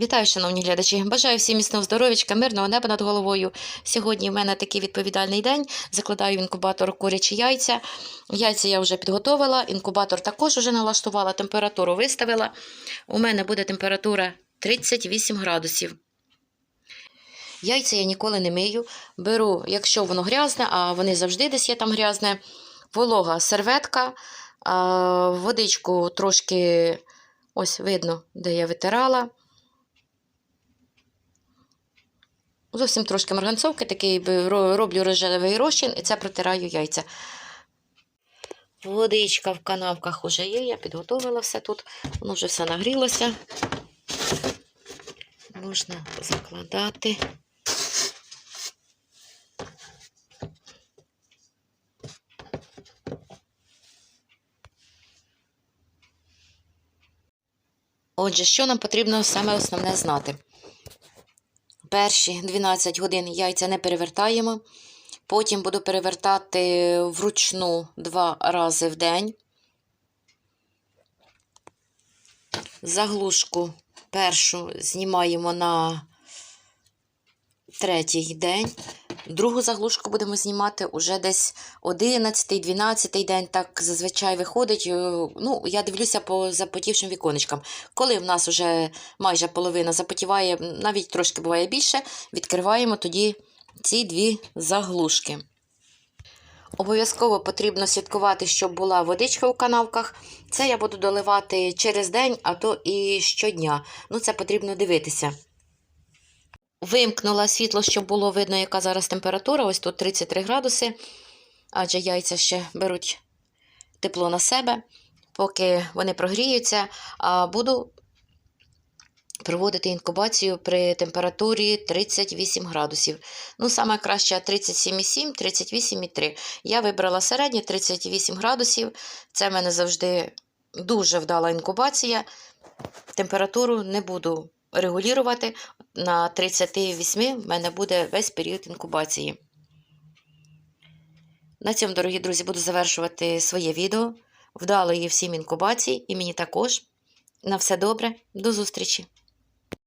Вітаю, шановні глядачі! Бажаю всім міцного здоров'ячка, мирного неба над головою. Сьогодні в мене такий відповідальний день. Закладаю в інкубатор курячі яйця. Яйця я вже підготовила, інкубатор також вже налаштувала, температуру виставила. У мене буде температура 38 градусів. Яйця я ніколи не мию. Беру, якщо воно грязне, а вони завжди десь є там грязне, волога серветка, водичку трошки, ось видно, де я витирала. Зовсім трошки марганцовки, такий роблю рожевий розчин і це протираю яйця. Водичка в канавках вже є, я підготовила все тут, воно вже все нагрілося. Можна закладати. Отже, що нам потрібно саме основне знати? Перші 12 годин яйця не перевертаємо. Потім буду перевертати вручну два рази в день. Заглушку першу знімаємо на третій день. Другу заглушку будемо знімати уже десь 11-12 день. Так зазвичай виходить. Е, Ну, я дивлюся по запотівшим віконечкам. Коли в нас вже майже половина запотіває, навіть трошки буває більше, відкриваємо тоді ці дві заглушки. Обов'язково потрібно слідкувати, щоб була водичка у канавках. Це я буду доливати через день, а то і щодня. Ну, це потрібно дивитися. Вимкнула світло, щоб було видно, яка зараз температура. Ось тут 33 градуси, адже яйця ще беруть тепло на себе, поки вони прогріються, а буду проводити інкубацію при температурі 38 градусів. Ну, саме краще 37,7, 38,3. Я вибрала середнє 38 градусів. Це в мене завжди дуже вдала інкубація. Температуру не буду регулювати. На 38 в мене буде весь період інкубації. На цьому, дорогі друзі, буду завершувати своє відео. Вдалої всім інкубації і мені також. На все добре, до зустрічі!